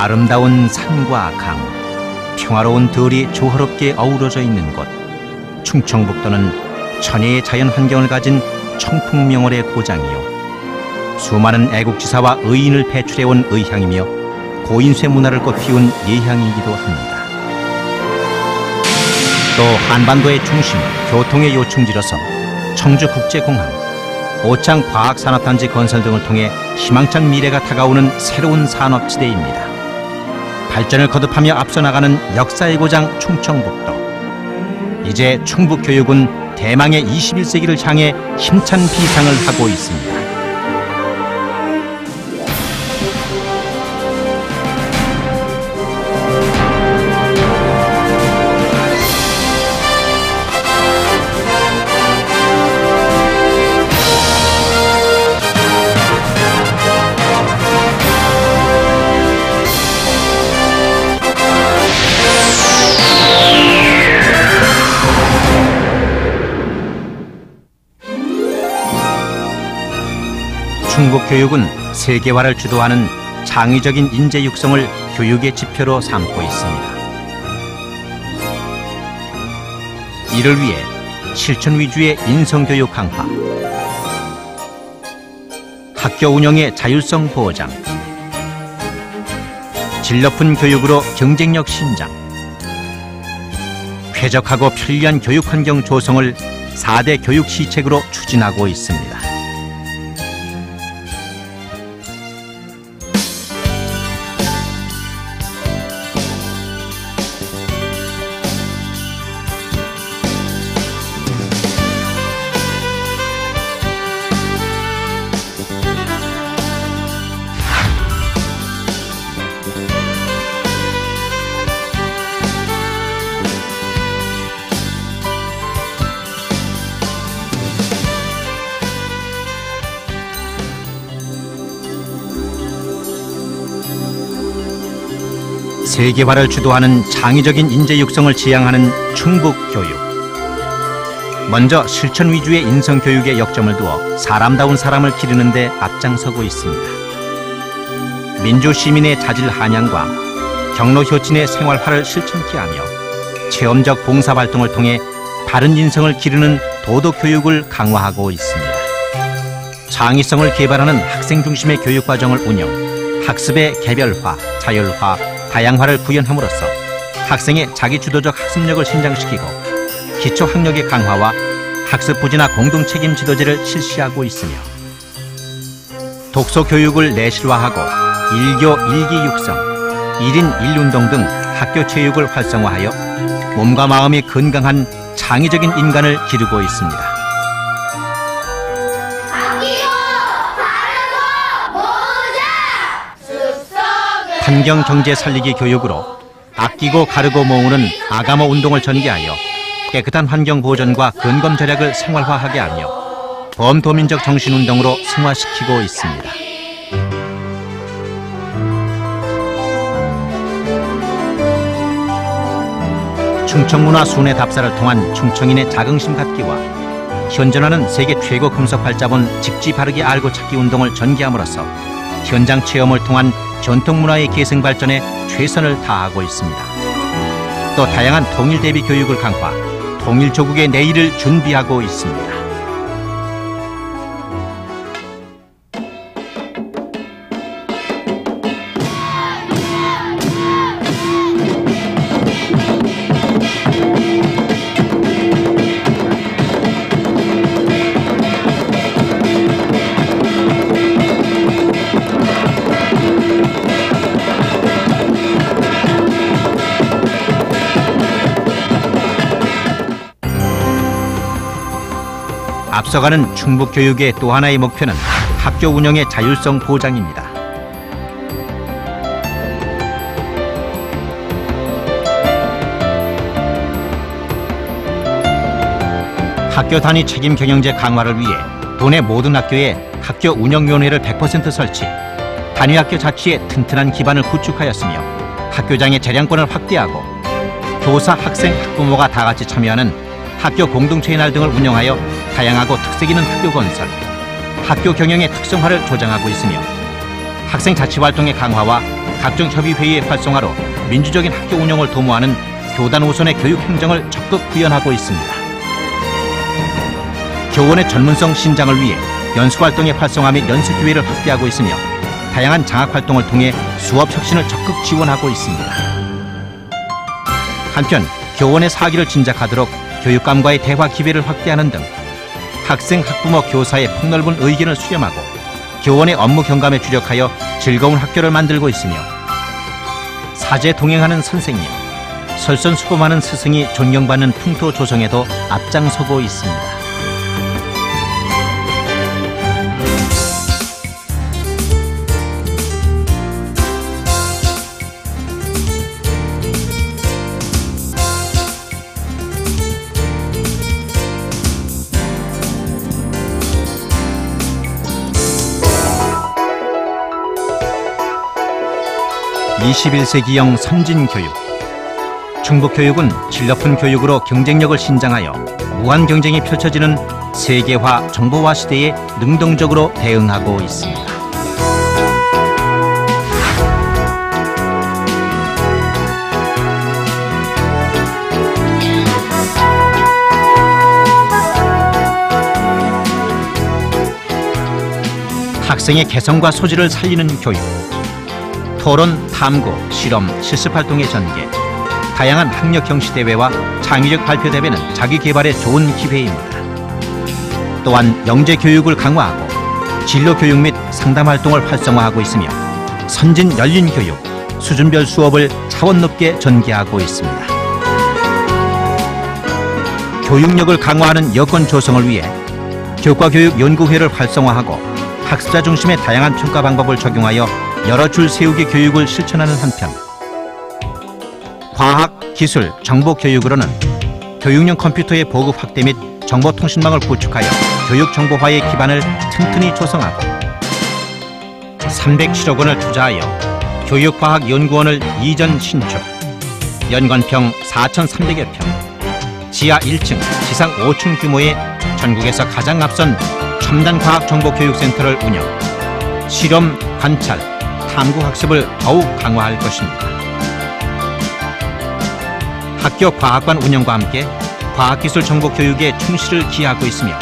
아름다운 산과 강, 평화로운 들이 조화롭게 어우러져 있는 곳. 충청북도는 천혜의 자연 환경을 가진 청풍명월의 고장이요. 수많은 애국지사와 의인을 배출해온 의향이며 고인쇄 문화를 꽃피운 예향이기도 합니다. 또 한반도의 중심, 교통의 요충지로서 청주국제공항, 오창 과학산업단지 건설 등을 통해 희망찬 미래가 다가오는 새로운 산업지대입니다. 발전을 거듭하며 앞서 나가는 역사의 고장 충청북도. 이제 충북 교육은 대망의 21세기를 향해 힘찬 비상을 하고 있습니다. 충북 교육은 세계화를 주도하는 창의적인 인재 육성을 교육의 지표로 삼고 있습니다. 이를 위해 실천 위주의 인성교육 강화, 학교 운영의 자율성 보장, 질 높은 교육으로 경쟁력 신장, 쾌적하고 편리한 교육 환경 조성을 4대 교육 시책으로 추진하고 있습니다. 세계화를 주도하는 창의적인 인재 육성을 지향하는 충북 교육. 먼저 실천 위주의 인성 교육에 역점을 두어 사람다운 사람을 기르는 데 앞장서고 있습니다. 민주 시민의 자질 한양과 경로 효진의 생활화를 실천케 하며 체험적 봉사 활동을 통해 바른 인성을 기르는 도덕 교육을 강화하고 있습니다. 창의성을 개발하는 학생 중심의 교육 과정을 운영, 학습의 개별화, 자율화, 다양화를 구현함으로써 학생의 자기 주도적 학습력을 신장시키고 기초 학력의 강화와 학습 부지나 공동 책임 지도제를 실시하고 있으며 독서 교육을 내실화하고 일교 일기 육성, 일인 일 운동 등 학교 체육을 활성화하여 몸과 마음이 건강한 창의적인 인간을 기르고 있습니다. 환경 경제 살리기 교육으로 아끼고 가르고 모으는 아가모 운동을 전개하여 깨끗한 환경 보존과 근검 절약을 생활화하게 하며 범도민적 정신 운동으로 승화시키고 있습니다. 충청문화 순회 답사를 통한 충청인의 자긍심 갖기와 현존하는 세계 최고 금속 발자본 직지 바르게 알고 찾기 운동을 전개함으로써 현장 체험을 통한 전통문화의 계승 발전에 최선을 다하고 있습니다. 또 다양한 통일 대비 교육을 강화, 통일 조국의 내일을 준비하고 있습니다. 앞서가는 충북 교육의 또 하나의 목표는 학교 운영의 자율성 보장입니다. 학교 단위 책임 경영제 강화를 위해 도내 모든 학교에 학교 운영위원회를 100% 설치, 단위 학교 자치의 튼튼한 기반을 구축하였으며 학교장의 재량권을 확대하고 교사, 학생, 학부모가 다 같이 참여하는 학교 공동체의 날 등을 운영하여 다양하고 특색 있는 학교 건설, 학교 경영의 특성화를 조장하고 있으며 학생 자치 활동의 강화와 각종 협의 회의의 활성화로 민주적인 학교 운영을 도모하는 교단 우선의 교육 행정을 적극 구현하고 있습니다. 교원의 전문성 신장을 위해 연수 활동의 활성화 및 연수 기회를 확대하고 있으며 다양한 장학 활동을 통해 수업 혁신을 적극 지원하고 있습니다. 한편 교원의 사기를 진작하도록 교육감과의 대화 기회를 확대하는 등 학생, 학부모, 교사의 폭넓은 의견을 수렴하고 교원의 업무 경감에 주력하여 즐거운 학교를 만들고 있으며 사제 동행하는 선생님, 설선수범하는 스승이 존경받는 풍토 조성에도 앞장서고 있습니다. 21세기형 선진교육 충북교육은 질 높은 교육으로 경쟁력을 신장하여 무한 경쟁이 펼쳐지는 세계화 정보화 시대에 능동적으로 대응하고 있습니다. 학생의 개성과 소질을 살리는 교육 토론, 탐구, 실험, 실습 활동의 전개, 다양한 학력 경시 대회와 창의적 발표 대회는 자기 개발에 좋은 기회입니다. 또한 영재 교육을 강화하고 진로 교육 및 상담 활동을 활성화하고 있으며 선진 열린 교육, 수준별 수업을 차원 높게 전개하고 있습니다. 교육력을 강화하는 여건 조성을 위해 교과교육연구회를 활성화하고 학습자 중심의 다양한 평가 방법을 적용하여 여러 줄 세우기 교육을 실천하는 한편 과학, 기술, 정보 교육으로는 교육용 컴퓨터의 보급 확대 및 정보통신망을 구축하여 교육 정보화의 기반을 튼튼히 조성하고 307억 원을 투자하여 교육과학연구원을 이전 신축 연관평 4,300여 평 지하 1층, 지상 5층 규모의 전국에서 가장 앞선 첨단 과학 정보 교육센터를 운영 실험, 관찰, 탐구 학습을 더욱 강화할 것입니다. 학교 과학관 운영과 함께 과학기술 정보 교육에 충실을 기하고 있으며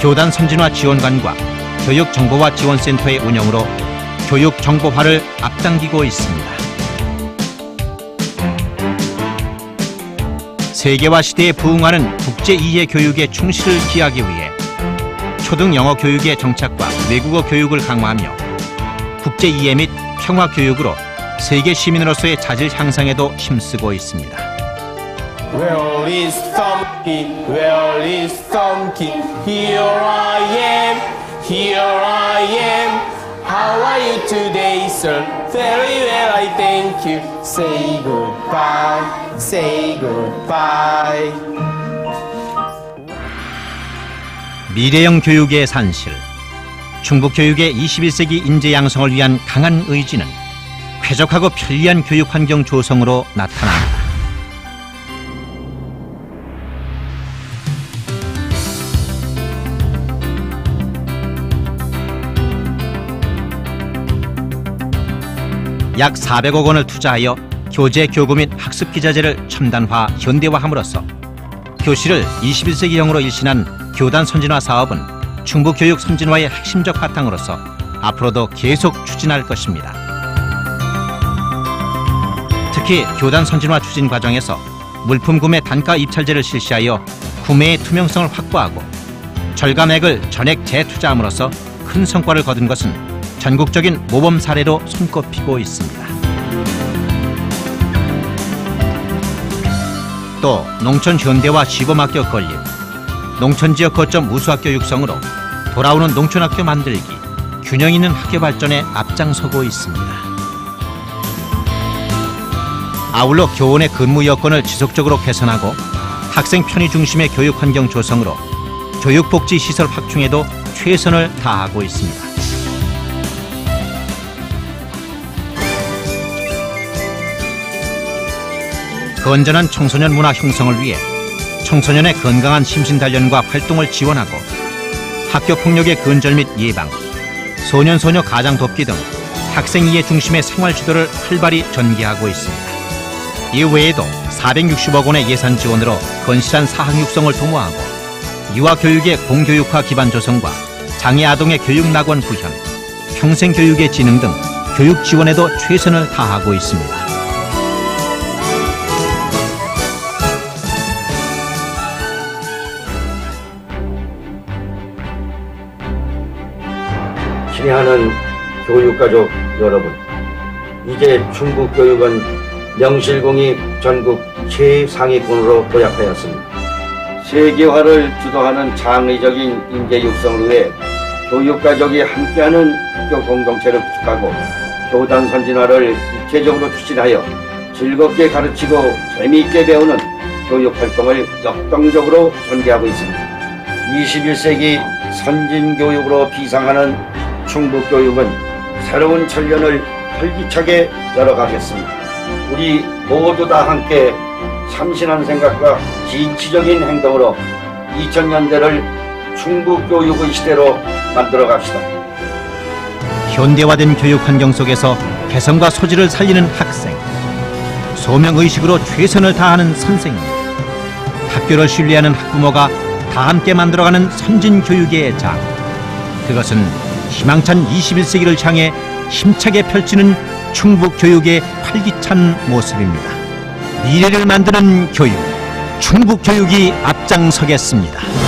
교단 선진화 지원관과 교육 정보화 지원센터의 운영으로 교육 정보화를 앞당기고 있습니다. 세계화 시대에 부응하는 국제 이해 교육에 충실을 기하기 위해 초등 영어 교육의 정착과 외국어 교육을 강화하며 국제 이해 및 평화 교육으로 세계 시민으로서의 자질 향상에도 힘쓰고 있습니다. Where is Thumpy? Where is Thumpy? Here I am, here I am. How are you today, sir? Very well, I thank you. Say goodbye, say goodbye. 미래형 교육의 산실 충북 교육의 21세기 인재 양성을 위한 강한 의지는 쾌적하고 편리한 교육 환경 조성으로 나타납니다. 약 400억 원을 투자하여 교재, 교구 및 학습 기자재를 첨단화, 현대화함으로써 교실을 21세기형으로 일신한 교단 선진화 사업은 충북교육 선진화의 핵심적 바탕으로서 앞으로도 계속 추진할 것입니다. 특히 교단 선진화 추진 과정에서 물품 구매 단가 입찰제를 실시하여 구매의 투명성을 확보하고 절감액을 전액 재투자함으로써 큰 성과를 거둔 것은 전국적인 모범 사례로 손꼽히고 있습니다. 또 농촌 현대화 시범학교 건립, 농촌지역 거점 우수학교 육성으로 돌아오는 농촌학교 만들기, 균형 있는 학교 발전에 앞장서고 있습니다. 아울러 교원의 근무 여건을 지속적으로 개선하고 학생 편의 중심의 교육 환경 조성으로 교육복지 시설 확충에도 최선을 다하고 있습니다. 건전한 청소년 문화 형성을 위해 청소년의 건강한 심신 단련과 활동을 지원하고 학교 폭력의 근절 및 예방, 소년 소녀 가장 돕기 등 학생 이해 중심의 생활 지도를 활발히 전개하고 있습니다. 이 외에도 460억 원의 예산 지원으로 건실한 사학 육성을 도모하고 유아 교육의 공교육화 기반 조성과 장애 아동의 교육 낙원 구현, 평생 교육의 진흥 등 교육 지원에도 최선을 다하고 있습니다. 친애하는 교육가족 여러분, 이제 충북 교육은 명실공히 전국 최상위권으로 도약하였습니다. 세계화를 주도하는 창의적인 인재 육성을 위해 교육가족이 함께하는 학교 공동체를 구축하고 교단 선진화를 입체적으로 추진하여 즐겁게 가르치고 재미있게 배우는 교육 활동을 역동적으로 전개하고 있습니다. 21세기 선진교육으로 비상하는 충북교육은 새로운 천년을 활기차게 열어가겠습니다. 우리 모두 다 함께 참신한 생각과 진취적인 행동으로 2000년대를 충북교육의 시대로 만들어 갑시다. 현대화된 교육 환경 속에서 개성과 소질을 살리는 학생, 소명의식으로 최선을 다하는 선생님, 학교를 신뢰하는 학부모가 다 함께 만들어가는 선진교육의 장. 그것은 희망찬 21세기를 향해 힘차게 펼치는 충북 교육의 활기찬 모습입니다. 미래를 만드는 교육, 충북 교육이 앞장서겠습니다.